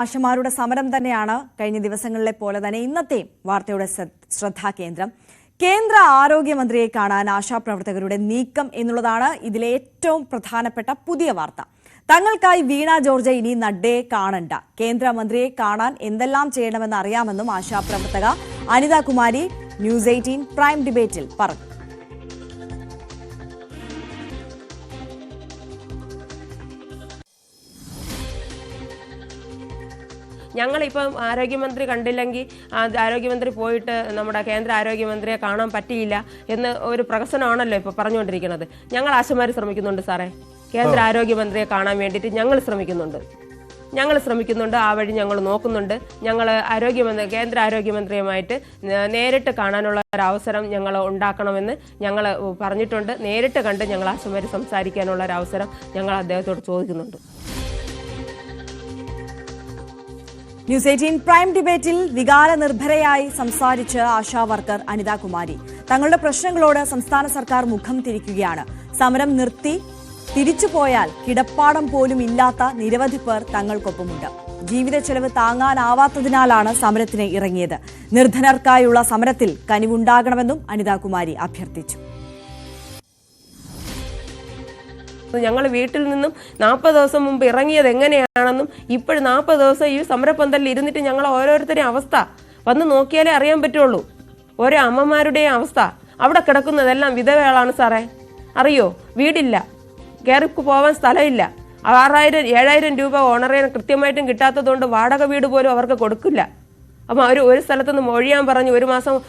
ആശമാരുടെ സമരം തന്നെയാണ് കഴിഞ്ഞ ദിവസങ്ങളിലെ പോലെ തന്നെ ഇന്നത്തെയും വാർത്തയുടെ ശ്ര- ശ്രദ്ധാകേന്ദ്രം. കേന്ദ്ര ആരോഗ്യമന്ത്രിയെ കാണാൻ ആശാപ്രവർത്തകരുടെ നീക്കം എന്നുള്ളതാണ് ഇതിലെ ഏറ്റവും പ്രധാനപ്പെട്ട പുതിയ വാർത്ത. തങ്ങൾക്കായി വീണ ജോർജ് ഇനി നഡ്ഡയെ കാണണ്ട. കേന്ദ്രമന്ത്രിയെ കാണാൻ എന്തെല്ലാം ചെയ്യണമെന്ന് അറിയാമെന്നും ആശാപ്രവർത്തക Anitha Kumari news eighteen prime ഡിബേറ്റിൽ പറഞ്ഞു. ഞങ്ങളിപ്പം ആരോഗ്യമന്ത്രി കണ്ടില്ലെങ്കിൽ ആരോഗ്യമന്ത്രി പോയിട്ട് നമ്മുടെ കേന്ദ്ര ആരോഗ്യമന്ത്രിയെ കാണാൻ പറ്റിയില്ല എന്ന് ഒരു പ്രഹസനമാണല്ലോ ഇപ്പോൾ പറഞ്ഞുകൊണ്ടിരിക്കുന്നത്. ഞങ്ങൾ ആശമാർ ശ്രമിക്കുന്നുണ്ട് സാറേ. കേന്ദ്ര ആരോഗ്യമന്ത്രിയെ കാണാൻ വേണ്ടിയിട്ട് ഞങ്ങൾ ശ്രമിക്കുന്നുണ്ട്. ഞങ്ങൾ ശ്രമിക്കുന്നുണ്ട് ആ വഴി ഞങ്ങൾ നോക്കുന്നുണ്ട്. ഞങ്ങൾ ആരോഗ്യമന്ത്രി കേന്ദ്ര ആരോഗ്യമന്ത്രിയുമായിട്ട് നേരിട്ട് കാണാനുള്ള ഒരു അവസരം ഞങ്ങൾ ഉണ്ടാക്കണമെന്ന് ഞങ്ങൾ പറഞ്ഞിട്ടുണ്ട്. നേരിട്ട് കണ്ട് ഞങ്ങൾ ആശുപത്രി സംസാരിക്കാനുള്ള ഒരു അവസരം ഞങ്ങൾ അദ്ദേഹത്തോട് ചോദിക്കുന്നുണ്ട്. ന്യൂസ് എയ്റ്റീൻ പ്രൈം ഡിബേറ്റിൽ വികാര നിർഭരയായി സംസാരിച്ച് ആശാ വർക്കർ അനിത കുമാരി. തങ്ങളുടെ പ്രശ്നങ്ങളോട് സംസ്ഥാന സർക്കാർ മുഖം തിരിക്കുകയാണ്. സമരം നിർത്തി തിരിച്ചുപോയാൽ കിടപ്പാടം പോലും ഇല്ലാത്ത നിരവധി പേർ തങ്ങൾക്കൊപ്പമുണ്ട്. ജീവിത ചെലവ് താങ്ങാനാവാത്തതിനാലാണ് സമരത്തിന് ഇറങ്ങിയത്. നിർധനർക്കായുള്ള സമരത്തിൽ കനിവുണ്ടാകണമെന്നും അനിതാകുമാരി അഭ്യർത്ഥിച്ചു. ഞങ്ങൾ വീട്ടിൽ നിന്നും നാൽപ്പത് ദിവസം മുമ്പ് ഇറങ്ങിയത് എങ്ങനെയാണെന്നും ഇപ്പോഴും നാൽപ്പത് ദിവസം ഈ സമരപ്പന്തലിൽ ഇരുന്നിട്ട് ഞങ്ങൾ ഓരോരുത്തരെയും അവസ്ഥ വന്ന് നോക്കിയാലേ അറിയാൻ പറ്റുള്ളൂ. ഓരോ അമ്മമാരുടെയും അവസ്ഥ. അവിടെ കിടക്കുന്നതെല്ലാം വിധവകളാണ് സാറേ. അറിയോ? വീടില്ല. കയറി പോവാൻ സ്ഥലമില്ല. ആറായിരം ഏഴായിരം രൂപ ഓണറേ കൃത്യമായിട്ടും കിട്ടാത്തതുകൊണ്ട് വാടക വീട് പോലും അവർക്ക് കൊടുക്കില്ല. അപ്പം അവർ ഒരു സ്ഥലത്തു നിന്ന് മൊഴിയാൻ പറഞ്ഞു ഒരു മാസം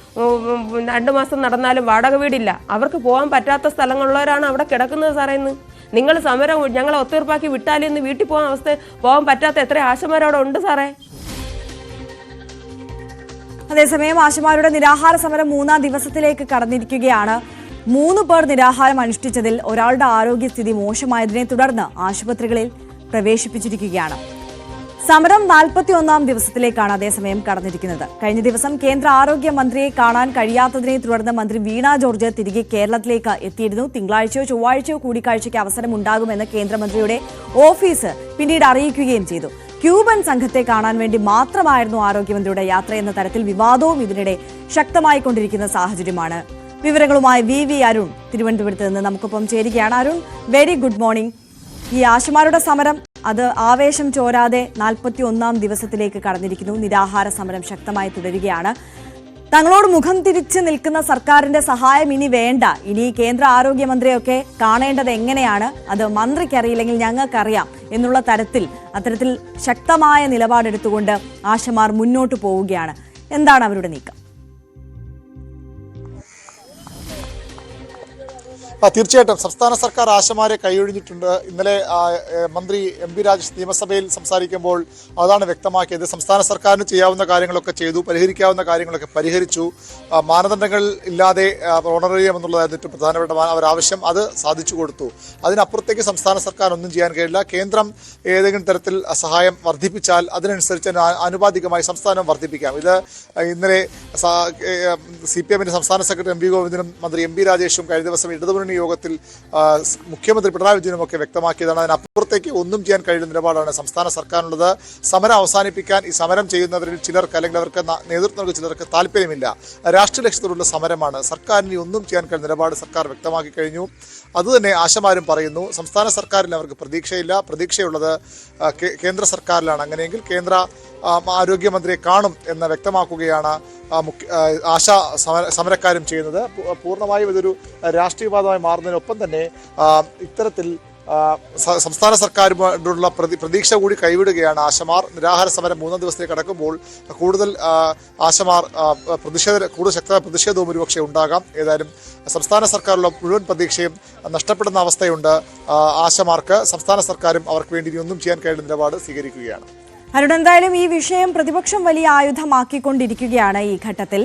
രണ്ട് മാസം നടന്നാലും വാടക വീടില്ല. അവർക്ക് പോകാൻ പറ്റാത്ത സ്ഥലങ്ങളുള്ളവരാണ് അവിടെ കിടക്കുന്നത് സാറേ ഇന്ന്. നിങ്ങൾ സമരം ഞങ്ങളെ ഒത്തീർപ്പാക്കി വിട്ടാലേ ഇന്ന് വീട്ടിൽ പോകാൻ അവസ്ഥ പോകാൻ പറ്റാത്ത എത്ര ആശമാരവിടെ ഉണ്ട് സാറേ? അതേസമയം ആശമാരുടെ നിരാഹാര സമരം മൂന്നാം ദിവസത്തിലേക്ക് കടന്നിരിക്കുകയാണ്. മൂന്ന് പേർ നിരാഹാരം അനുഷ്ഠിച്ചതിൽ ഒരാളുടെ ആരോഗ്യസ്ഥിതി മോശമായതിനെ തുടർന്ന് ആശുപത്രികളിൽ പ്രവേശിപ്പിച്ചിരിക്കുകയാണ്. സമരം നാൽപ്പത്തിയൊന്നാം ദിവസത്തിലേക്കാണ് അതേസമയം കടന്നിരിക്കുന്നത്. കഴിഞ്ഞ ദിവസം കേന്ദ്ര ആരോഗ്യ മന്ത്രിയെ കാണാൻ കഴിയാത്തതിനെ തുടർന്ന് മന്ത്രി വീണ ജോർജ് തിരികെ കേരളത്തിലേക്ക് എത്തിയിരുന്നു. തിങ്കളാഴ്ചയോ ചൊവ്വാഴ്ചയോ കൂടിക്കാഴ്ചയ്ക്ക് അവസരമുണ്ടാകുമെന്ന് കേന്ദ്രമന്ത്രിയുടെ ഓഫീസ് പിന്നീട് അറിയിക്കുകയും ചെയ്തു. ക്യൂബൻ സംഘത്തെ കാണാൻ വേണ്ടി മാത്രമായിരുന്നു ആരോഗ്യമന്ത്രിയുടെ യാത്ര എന്ന തരത്തിൽ വിവാദവും ഇതിനിടെ ശക്തമായി കൊണ്ടിരിക്കുന്ന സാഹചര്യമാണ്. വിവരങ്ങളുമായി വി വി അരുൺ തിരുവനന്തപുരത്ത് നിന്ന് നമുക്കൊപ്പം ചേരുകയാണ്. അരുൺ വെരി ഗുഡ് മോർണിംഗ് ഈ ആശുമാരുടെ സമരം അത് ആവേശം ചോരാതെ നാൽപ്പത്തി ഒന്നാം ദിവസത്തിലേക്ക് കടന്നിരിക്കുന്നു. നിരാഹാര സമരം ശക്തമായി തുടരുകയാണ്. തങ്ങളോട് മുഖം തിരിച്ച് നിൽക്കുന്ന സർക്കാരിന്റെ സഹായം ഇനി വേണ്ട. ഇനി കേന്ദ്ര ആരോഗ്യമന്ത്രിയൊക്കെ കാണേണ്ടത് എങ്ങനെയാണ്? അത് മന്ത്രിക്കറിയില്ലെങ്കിൽ ഞങ്ങൾക്കറിയാം എന്നുള്ള തരത്തിൽ അത്തരത്തിൽ ശക്തമായ നിലപാടെടുത്തുകൊണ്ട് ആശമാർ മുന്നോട്ട് പോവുകയാണ്. എന്താണ് അവരുടെ നീക്കം? തീർച്ചയായിട്ടും സംസ്ഥാന സർക്കാർ ആശമാരെ കൈയൊഴിഞ്ഞിട്ടുണ്ട്. ഇന്നലെ മന്ത്രി എം പി രാജേഷ് നിയമസഭയിൽ സംസാരിക്കുമ്പോൾ അതാണ് വ്യക്തമാക്കിയത്. സംസ്ഥാന സർക്കാരിന് ചെയ്യാവുന്ന കാര്യങ്ങളൊക്കെ ചെയ്തു പരിഹരിക്കാവുന്ന കാര്യങ്ങളൊക്കെ പരിഹരിച്ചു. മാനദണ്ഡങ്ങൾ ഇല്ലാതെ ഓണറേറിയം എന്നുള്ളതായിരുന്നു ഏറ്റവും പ്രധാനപ്പെട്ട അവരാവശ്യം അത് സാധിച്ചു കൊടുത്തു. അതിനപ്പുറത്തേക്ക് സംസ്ഥാന സർക്കാർ ഒന്നും ചെയ്യാൻ കഴിയില്ല. കേന്ദ്രം ഏതെങ്കിലും തരത്തിൽ സഹായം വർദ്ധിപ്പിച്ചാൽ അതിനനുസരിച്ച് ആനുപാതികമായി സംസ്ഥാനം വർദ്ധിപ്പിക്കാം. ഇത് ഇന്നലെ സി പി എമ്മിന്റെ സംസ്ഥാന സെക്രട്ടറി എം വി ഗോവിന്ദനും മന്ത്രി എം പി രാജേഷും കഴിഞ്ഞ ദിവസം ഇടതുമുന്നണി യോഗത്തിൽ മുഖ്യമന്ത്രി പിണറായി വിജയനും ഒക്കെ വ്യക്തമാക്കിയതാണ് അതിനപ്പുറത്തേക്ക് ഒന്നും ചെയ്യാൻ കഴിയുന്ന നിലപാടാണ് സംസ്ഥാന സർക്കാരിനുള്ളത്. സമരം അവസാനിപ്പിക്കാൻ ഈ സമരം ചെയ്യുന്നവരിൽ ചിലർക്ക് അല്ലെങ്കിൽ അവർക്ക് ന- നേതൃത്വം നൽകുന്ന ചിലർക്ക് താല്പര്യമില്ല. രാഷ്ട്രീയ ലക്ഷ്യത്തോടുള്ള സമരമാണ്. സർക്കാരിന് ഒന്നും ചെയ്യാൻ കഴിയുന്ന നിലപാട് സർക്കാർ വ്യക്തമാക്കി കഴിഞ്ഞു. അതുതന്നെ ആശമാരും പറയുന്നു സംസ്ഥാന സർക്കാരിൽ അവർക്ക് പ്രതീക്ഷയില്ല. പ്രതീക്ഷയുള്ളത് കേന്ദ്ര സർക്കാരിലാണ്. അങ്ങനെയെങ്കിൽ കേന്ദ്ര ആരോഗ്യമന്ത്രിയെ കാണും എന്ന് വ്യക്തമാക്കുകയാണ് ആശ സമര സമരക്കാരും ചെയ്യുന്നത്. പൂർണമായും ഇതൊരു രാഷ്ട്രീയവാദമായി മാറുന്നതിനൊപ്പം തന്നെ ഇത്തരത്തിൽ സംസ്ഥാന സർക്കാരുമായിട്ടുള്ള പ്രതി പ്രതീക്ഷ കൂടി കൈവിടുകയാണ് ആശമാർ. നിരാഹാര സമരം മൂന്നാം ദിവസത്തേക്ക് കടക്കുമ്പോൾ കൂടുതൽ ആശമാർ പ്രതിഷേധ കൂടുതൽ ശക്തമായ പ്രതിഷേധവും ഒരുപക്ഷെ ഉണ്ടാകാം. ഏതായാലും സംസ്ഥാന സർക്കാരിലുള്ള മുഴുവൻ പ്രതീക്ഷയും നഷ്ടപ്പെടുന്ന അവസ്ഥയുണ്ട്. ആശമാർക്ക് സംസ്ഥാന സർക്കാരും അവർക്ക് വേണ്ടി ഇനി ഒന്നും ചെയ്യാൻ കഴിയുന്ന നിലപാട് സ്വീകരിക്കുകയാണ്. അരുൺ എന്തായാലും ഈ വിഷയം പ്രതിപക്ഷം വലിയ ആയുധമാക്കിക്കൊണ്ടിരിക്കുകയാണ് ഈ ഘട്ടത്തിൽ.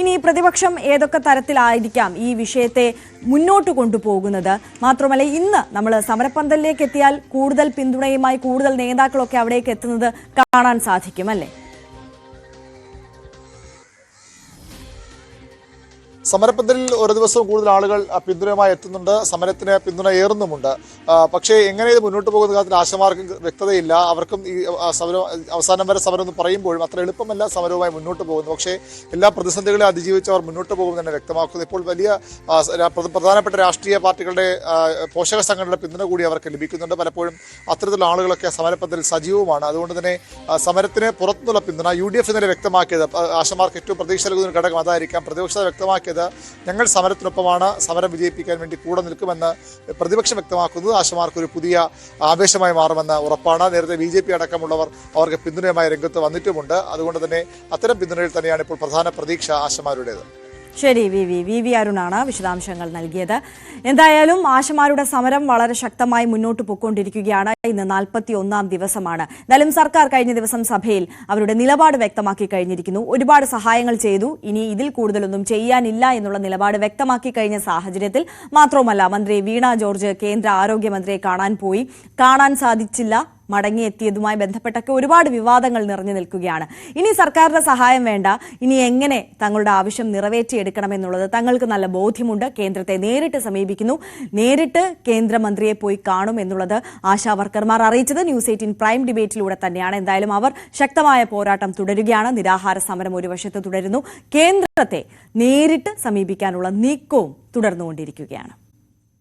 ഇനി പ്രതിപക്ഷം ഏതൊക്കെ തരത്തിലായിരിക്കാം ഈ വിഷയത്തെ മുന്നോട്ട് കൊണ്ടുപോകുന്നത്? മാത്രമല്ല ഇന്ന് നമ്മൾ സമരപ്പന്തലിലേക്ക് എത്തിയാൽ കൂടുതൽ പിന്തുണയുമായി കൂടുതൽ നേതാക്കളൊക്കെ അവിടേക്ക് എത്തുന്നത് കാണാൻ സാധിക്കും അല്ലേ സമരപ്പന്തലിൽ ഒരു ദിവസവും കൂടുതൽ ആളുകൾ പിന്തുണയുമായി എത്തുന്നുണ്ട്. സമരത്തിന് പിന്തുണ ഏറുന്നുമുണ്ട്. പക്ഷേ എങ്ങനെ ഇത് മുന്നോട്ട് പോകുന്ന കാര്യത്തിൽ ആശമാർക്കും വ്യക്തതയില്ല. അവർക്കും ഈ സമരം അവസാനം വരെ സമരം എന്ന് പറയുമ്പോഴും അത്ര എളുപ്പമല്ല സമരവുമായി മുന്നോട്ട് പോകുന്നു പക്ഷേ എല്ലാ പ്രതിസന്ധികളെ അതിജീവിച്ച് അവർ മുന്നോട്ട് പോകും തന്നെ വ്യക്തമാക്കുന്നു. ഇപ്പോൾ വലിയ പ്രധാനപ്പെട്ട രാഷ്ട്രീയ പാർട്ടികളുടെ പോഷക സംഘടനയുടെ പിന്തുണ കൂടി അവർക്ക് ലഭിക്കുന്നുണ്ട്. പലപ്പോഴും അത്തരത്തിലുള്ള ആളുകളൊക്കെ സമരപ്പന്തലിൽ സജീവമാണ് അതുകൊണ്ട് തന്നെ സമരത്തിന് പുറത്തുനിന്നുള്ള പിന്തുണ യു ഡി എഫ് ഇന്നലെ വ്യക്തമാക്കിയത്. ആശമാർക്ക് ഏറ്റവും പ്രതീക്ഷ നൽകുന്ന ഘടകം അതായിരിക്കാം. പ്രതിപക്ഷത വ്യക്തമാക്കിയത് ഞങ്ങൾ സമരത്തിനൊപ്പമാണ് സമരം വിജയിപ്പിക്കാൻ വേണ്ടി കൂടെ നിൽക്കുമെന്ന് പ്രതിപക്ഷം വ്യക്തമാക്കുന്നത്. ആശമാർക്ക് ഒരു പുതിയ ആവേശമായി മാറുമെന്ന് ഉറപ്പാണ്. നേരത്തെ ബി ജെ പി അടക്കമുള്ളവർ അവർക്ക് പിന്തുണയുമായി രംഗത്ത് വന്നിട്ടുമുണ്ട്. അതുകൊണ്ട് തന്നെ അത്തരം പിന്തുണയിൽ തന്നെയാണ് ഇപ്പോൾ പ്രധാന പ്രതീക്ഷ ആശമാരുടേത്. ശരി വി വി വി വി അരുണാണ് വിശദാംശങ്ങൾ നൽകിയത്. എന്തായാലും ആശമാരുടെ സമരം വളരെ ശക്തമായി മുന്നോട്ട് പോയിക്കൊണ്ടിരിക്കുകയാണ്. ഇന്ന് നാൽപ്പത്തി ഒന്നാം ദിവസമാണ്. എന്തായാലും സർക്കാർ കഴിഞ്ഞ ദിവസം സഭയിൽ അവരുടെ നിലപാട് വ്യക്തമാക്കി കഴിഞ്ഞിരിക്കുന്നു. ഒരുപാട് സഹായങ്ങൾ ചെയ്തു. ഇനി ഇതിൽ കൂടുതലൊന്നും ചെയ്യാനില്ല എന്നുള്ള നിലപാട് വ്യക്തമാക്കി കഴിഞ്ഞ സാഹചര്യത്തിൽ മാത്രവുമല്ല മന്ത്രി വീണ ജോർജ് കേന്ദ്ര ആരോഗ്യമന്ത്രിയെ കാണാൻ പോയി. കാണാൻ സാധിച്ചില്ല. മടങ്ങിയെത്തിയതുമായി ബന്ധപ്പെട്ടൊക്കെ ഒരുപാട് വിവാദങ്ങൾ നിറഞ്ഞു നിൽക്കുകയാണ്. ഇനി സർക്കാരിന്റെ സഹായം വേണ്ട. ഇനി എങ്ങനെ തങ്ങളുടെ ആവശ്യം നിറവേറ്റിയെടുക്കണമെന്നുള്ളത് തങ്ങൾക്ക് നല്ല ബോധ്യമുണ്ട്. കേന്ദ്രത്തെ നേരിട്ട് സമീപിക്കുന്നു. നേരിട്ട് കേന്ദ്രമന്ത്രിയെ പോയി കാണും എന്നുള്ളത് ആശാവർക്കർമാർ അറിയിച്ചത്. ന്യൂസ് എയ്റ്റീൻ പ്രൈം ഡിബേറ്റിലൂടെ തന്നെയാണ്. എന്തായാലും അവർ ശക്തമായ പോരാട്ടം തുടരുകയാണ്. നിരാഹാര സമരം ഒരു വശത്ത് തുടരുന്നു. കേന്ദ്രത്തെ നേരിട്ട് സമീപിക്കാനുള്ള നീക്കവും തുടർന്നുകൊണ്ടിരിക്കുകയാണ്.